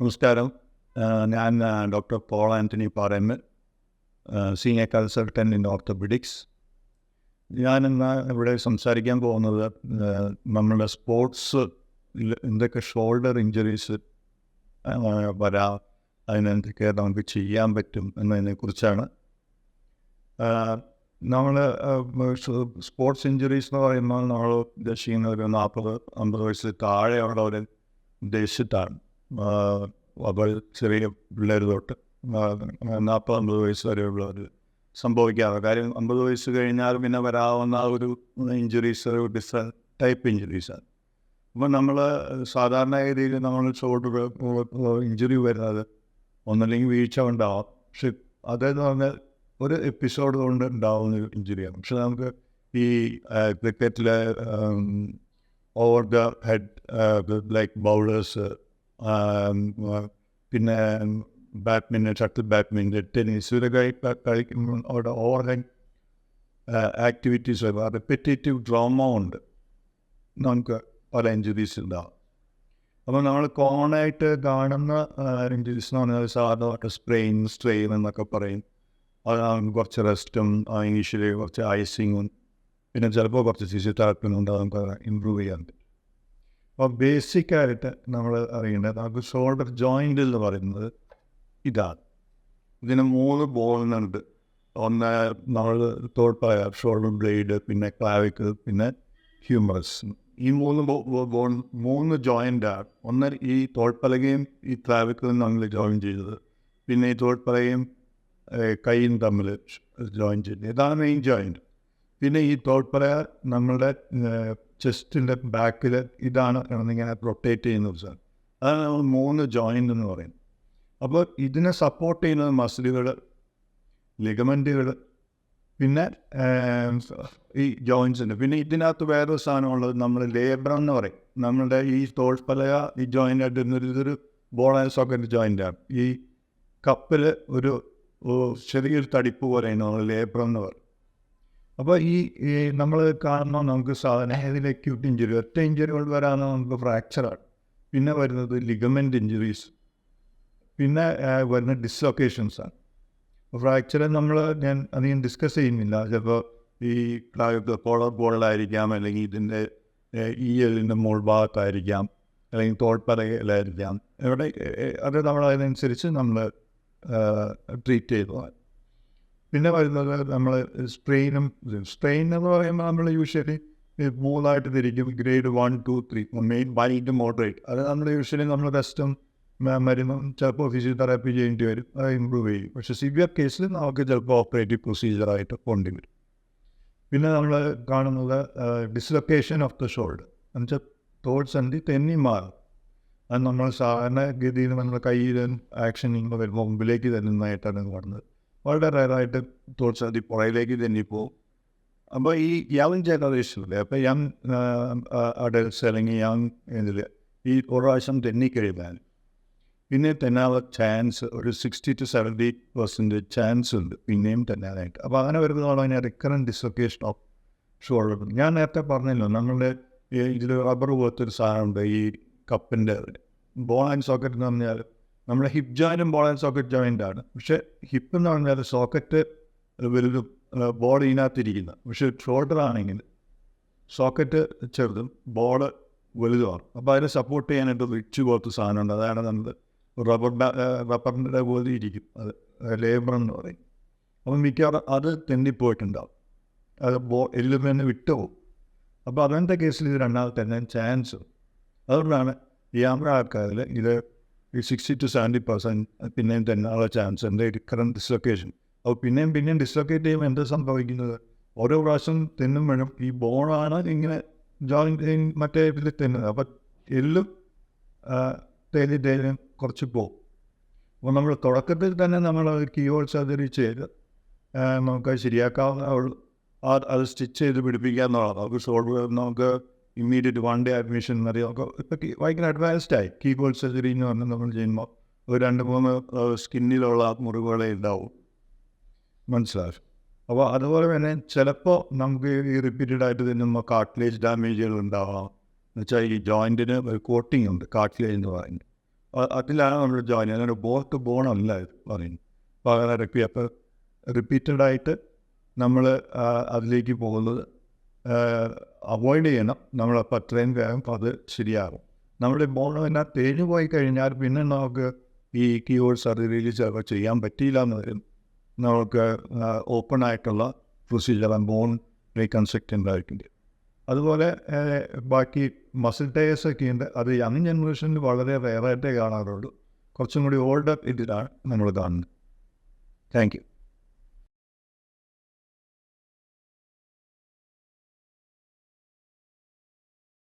നമസ്കാരം. ഞാൻ doctor Paul Antony Parayamma senior consultant in orthopaedics. ഞാനിന്ന് ഇവിടെ സംസാരിക്കാൻ പോകുന്നത് നമ്മുടെ സ്പോർട്സ് എന്തൊക്കെ ഷോൾഡർ ഇഞ്ചുറീസ് വരാം അതിനെന്തൊക്കെ നമുക്ക് ചെയ്യാൻ പറ്റും എന്നതിനെക്കുറിച്ചാണ് നമ്മൾ സ്പോർട്സ് ഇഞ്ചുറീസ് എന്ന് പറയുമ്പോൾ നമ്മൾ ഉദ്ദേശിക്കുന്ന ഒരു നാൽപ്പത് അമ്പത് വയസ്സിൽ താഴെയുള്ളവരെ ഉദ്ദേശിച്ചിട്ടാണ്. അപ്പോൾ ചെറിയ പിള്ളേർ തൊട്ട് നാൽപ്പത് അമ്പത് വയസ്സ് വരെയുള്ളവർ സംഭവിക്കാറ് കാര്യം അമ്പത് വയസ്സ് കഴിഞ്ഞാൽ പിന്നെ വരാവുന്ന ഒരു ഇഞ്ചുറീസ് ഡിഫറെന്റ് ടൈപ്പ് ഇഞ്ചുറീസാണ് അപ്പോൾ നമ്മൾ സാധാരണ രീതിയിൽ നമ്മൾ ഷോൾഡർ ഇഞ്ചുറി വരുന്നത് ഒന്നല്ലെങ്കിൽ വീഴ്ച ഉണ്ടാവാം. പക്ഷെ അതെന്ന് പറഞ്ഞാൽ ഒരു എപ്പിസോഡ് കൊണ്ട് ഉണ്ടാവുന്ന ഒരു ഇഞ്ചുറിയാണ് പക്ഷെ നമുക്ക് ഈ ക്രിക്കറ്റിലെ over the head like bowlers പിന്നെ ബാഡ്മിന്റൺ ഷട്ടിൽ ബാഡ്മിന്റൺ ടെന്നീസ് ഇവരൊക്കെ കളിക്കുമ്പോൾ അവിടെ over head activities repetitive trauma ഉണ്ട്. നമുക്ക് പല ഇഞ്ചുറീസ് ഉണ്ടാവും. അപ്പോൾ നമ്മൾ കോമൺ ആയിട്ട് കാണുന്ന ഇഞ്ചുറീസ് എന്ന് പറഞ്ഞാൽ സാധാരണ സ്പ്രെയിൻ സ്ട്രെയിൻ എന്നൊക്കെ പറയും. അതാണ് കുറച്ച് റെസ്റ്റും ഇനീഷ്യലി കുറച്ച് ഐസിങ്ങും പിന്നെ ചിലപ്പോൾ കുറച്ച് ഫിസിയോതെറാപ്പിയും കൊണ്ട് നമുക്ക് ഇമ്പ്രൂവ് പറ്റും. അപ്പോൾ ബേസിക്കായിട്ട് നമ്മൾ അറിയേണ്ടത് നമുക്ക് ഷോൾഡർ ജോയിന്റ് എന്ന് പറയുന്നത് ഇതാണ്. ഇതിന് മൂന്ന് ബോളിനുണ്ട് ഒന്ന് നമ്മൾ തോൾപ്പായ ഷോൾഡർ ബ്ലേഡ് പിന്നെ ക്ലാവിക്ക് പിന്നെ ഹ്യൂമറസ് ഈ മൂന്ന് ബോൺ മൂന്ന് ജോയിന്റാണ് ഒന്ന് ഈ തോൾപ്പലകയും ഈ ക്ലാവിക്കലും നമ്മൾ ജോയിൻ ചെയ്തത്. പിന്നെ ഈ തോൾപ്പലകയും കൈയും തമ്മിൽ ജോയിൻ ചെയ്തത്. ഇതാണ് മെയിൻ ജോയിന്റ് പിന്നെ ഈ തോൾപ്പല നമ്മളുടെ ചെസ്റ്റിന്റെ ബാക്കിൽ ഇതാണ് കിടന്നിങ്ങനെ റൊട്ടേറ്റ് ചെയ്യുന്ന ഒരു സാധനം അതാണ് നമ്മൾ മൂന്ന് ജോയിന്റ് എന്ന് പറയുന്നത്. അപ്പോൾ ഇതിനെ സപ്പോർട്ട് ചെയ്യുന്നത് മസിലുകൾ ലിഗമെന്റുകൾ പിന്നെ ഈ ജോയിൻസിന്റെ പിന്നെ ഇതിനകത്ത് വേറൊരു സാധനമുള്ളത് നമ്മൾ ലേബർ എന്ന് പറയും. നമ്മളുടെ ഈ തോൾപ്പലക ഈ ജോയിന്റ് ആയിട്ട് ഇരുന്നൊരു ഇതൊരു ബോൾ ആൻഡ് സോക്കറ്റ് ജോയിന്റാണ് ഈ കപ്പിൽ ഒരു ചെറിയൊരു തടിപ്പ് പോലെയാണ് നമ്മൾ ലേബർ എന്ന് പറയും അപ്പോൾ ഈ നമ്മൾ കാണുമ്പോൾ നമുക്ക് സാധാരണ ഏതിൽ അക്യൂട്ട് ഇഞ്ചുറി ഒറ്റ ഇഞ്ചുറികൾ വരാമെന്ന് നമുക്ക് ഫ്രാക്ചറാണ് പിന്നെ വരുന്നത് ലിഗമെന്റ് ഇഞ്ചുറീസ് പിന്നെ വരുന്ന ഡിസ്ലൊക്കേഷൻസാണ് ഫ്രാക്ചർ നമ്മൾ ഞാൻ അധികം ഡിസ്കസ് ചെയ്യുന്നില്ല. ചിലപ്പോൾ ഈ പോളർ ബോളിലായിരിക്കാം അല്ലെങ്കിൽ ഇതിന്റെ ഈ എല്ലിന്റെ മോൾ ഭാഗത്തായിരിക്കാം അല്ലെങ്കിൽ തോൾപ്പറയിലായിരിക്കാം. എവിടെ അത് നമ്മൾ അതിനനുസരിച്ച് നമ്മൾ ട്രീറ്റ് ചെയ്തതാണ്. പിന്നെ വരുന്നത് നമ്മൾ സ്ട്രെയിനും സ്ട്രെയിൻ എന്ന് പറയുമ്പോൾ നമ്മൾ യൂഷ്വലി മൂന്നായിട്ട് തിരിക്കും grade one two three main white moderate അത് നമ്മൾ യൂഷ്വലി നമ്മൾ റെസ്റ്റും മരുന്നും ചിലപ്പോൾ ഫിസിയോതെറാപ്പി ചെയ്യേണ്ടി വരും. അത് ഇമ്പ്രൂവ് ചെയ്യും. പക്ഷേ സിവിയർ കേസിൽ നമുക്ക് ചിലപ്പോൾ ഓപ്പറേറ്റീവ് പ്രൊസീജിയറായിട്ട് പോകേണ്ടി വരും. പിന്നെ നമ്മൾ കാണുന്നത് ഡിസ്ലൊക്കേഷൻ ഓഫ് ദ ഷോൾഡർ എന്നുവെച്ചാൽ തോട്ട്സ് അണ്ടി തെന്നി മാറും. അത് നമ്മൾ സാധാരണ ഗതിയിൽ നമ്മൾ കയ്യിൽ ആക്ഷൻ ഇങ്ങനെ വരുമ്പോൾ മുമ്പിലേക്ക് തരുന്നതായിട്ടാണ് കാണുന്നത് വളരെ റയറായിട്ട് തോട്ട്സ് അത് പുറയിലേക്ക് തന്നെ പോകും അപ്പോൾ ഈ യങ് ജനറേഷനിൽ അപ്പോൾ യങ് അഡൽട്ട്സ് അല്ലെങ്കിൽ യങ് ഇതിൽ ഈ ഒരു പ്രാവശ്യം തെന്നിക്കഴിഞ്ഞാൽ പിന്നെ തെന്നാനുള്ള ചാൻസ് ഒരു sixty to seventy percent chance ഉണ്ട് പിന്നെയും തെന്നാനായിട്ട്. അപ്പോൾ അങ്ങനെ വരുന്നതാണ് അതിനെ റിക്കറന്റ് ഡിസ്ലൊക്കേഷൻ ഓഫ് ഷോൾഡർ ഞാൻ നേരത്തെ പറഞ്ഞല്ലോ നമ്മളുടെ ഇതിൽ റബ്ബർ പോലത്തൊരു സാധനമുണ്ട് ഈ കപ്പിന്റെ ബോൾ ആൻഡ് സോക്കറ്റ് എന്ന് പറഞ്ഞാൽ നമ്മുടെ ഹിപ്പ് ജോയിന്റും ബോൾ ആൻഡ് സോക്കറ്റ് ജോയിന്റ് ആണ്. പക്ഷേ ഹിപ്പ് എന്ന് പറഞ്ഞാൽ സോക്കറ്റ് വലുതും ബോൾ ഇതിനകത്തിരിക്കുന്നത് പക്ഷേ ഷോൾഡർ ആണെങ്കിൽ സോക്കറ്റ് ചെറുതും ബോൾ വലുതുമാണ്. അപ്പോൾ അതിനെ സപ്പോർട്ട് ചെയ്യാനായിട്ട് റിച്ച് പോലത്തെ സാധനമുണ്ട് അതാണ് നമ്മൾ റബ്ബർ റബ്ബറിന്റെ പോലെ ഇരിക്കും. അത് ലേബർ എന്ന് പറയും. അപ്പം മിക്കവാറും അത് തെന്നിപ്പോയിട്ടുണ്ടാവും. അത് ബോ എല്ലും തന്നെ വിട്ടുപോകും. അപ്പോൾ അങ്ങനത്തെ കേസിൽ ഇത് രണ്ടാമത്തെ ചാൻസ് അതുകൊണ്ടാണ് ഈ ആമ്പ്ര ആൾക്കാരിൽ ഇത് ഈ സിക്സ്റ്റി ടു സെവന്റി പെർസെന്റ് പിന്നെയും തന്നെയുള്ള ചാൻസ് ഉണ്ട് കറണ്ട് ഡിസ്ലൊക്കേഷൻ അപ്പോൾ പിന്നെയും പിന്നെയും ഡിസ്ലൊക്കേറ്റ് ചെയ്യുമ്പോൾ എന്താ സംഭവിക്കുന്നത്? ഓരോ പ്രാവശ്യം തിന്നും വേണം ഈ ബോണാണ് ഇങ്ങനെ ജോയിൻ മറ്റേ ഇതിൽ തെന്നുന്നത് അപ്പം എല്ലും തേലി തേലും കുറച്ച് പോകും. അപ്പോൾ നമ്മൾ തുടക്കത്തിൽ തന്നെ നമ്മൾ കീഹോൾ സർജറി ചെയ്ത് നമുക്ക് ശരിയാക്കാവുന്ന അത് സ്റ്റിച്ച് ചെയ്ത് പിടിപ്പിക്കുക എന്നുള്ളതാണ്. നമുക്ക് സോൾവ് നമുക്ക് ഇമ്മീഡിയറ്റ് വൺ ഡേ അഡ്മിഷൻ എന്നറിയാം ഒക്കെ ഇപ്പോൾ ഭയങ്കര അഡ്വാൻസ്ഡ് ആയി. കീബോർഡ് സർജറി എന്ന് പറഞ്ഞാൽ നമ്മൾ ചെയ്യുമ്പോൾ ഒരു രണ്ട് മൂന്ന് സ്കിന്നിലുള്ള മുറിവുകളെ ഉണ്ടാവും മനസ്സിലാവും അപ്പോൾ അതുപോലെ തന്നെ ചിലപ്പോൾ നമുക്ക് ഈ റിപ്പീറ്റഡ് ആയിട്ട് തന്നെ കാർട്ടിലേജ് ഡാമേജുകൾ ഉണ്ടാവാം എന്നുവെച്ചാൽ ഈ ജോയിന്റിന് ഒരു കോട്ടിംഗ് ഉണ്ട് കാർട്ടിലേജ് എന്ന് പറയുന്നത്. അതിലാണ് നമ്മൾ ജോയിൻ ചെയ്യുന്നത്. ബോത്ത് ഇത് പറയുന്നത്. പകരം റിപ്പീ അപ്പോൾ റിപ്പീറ്റഡായിട്ട് നമ്മൾ അതിലേക്ക് പോകുന്നത് അവോയ്ഡ് ചെയ്യണം. നമ്മളപ്പോൾ അത്രയും വേഗം അത് ശരിയാകും നമ്മുടെ ബോൺ എന്നാൽ തേഞ്ഞു പോയി കഴിഞ്ഞാൽ പിന്നെ നമുക്ക് ഈ കീബോർഡ് സർജറിയിൽ ചിലപ്പോൾ ചെയ്യാൻ പറ്റിയില്ല എന്ന് വരും. നമുക്ക് ഓപ്പൺ ആയിട്ടുള്ള പ്രൊസീജിയർ ബോൺ റീകൺസ്ട്രക്റ്റ് ഉണ്ടായിട്ടുണ്ട് അതുപോലെ ബാക്കി മസിൽ ടയേഴ്സ് ഒക്കെ ഉണ്ട്. അത് യങ് ജനറേഷനിൽ വളരെ റെയറായിട്ടേ കാണാറുള്ളൂ. കുറച്ചും കൂടി ഓൾഡർ ഇതിലാണ് നമ്മൾ കാണുന്നത്. Thank you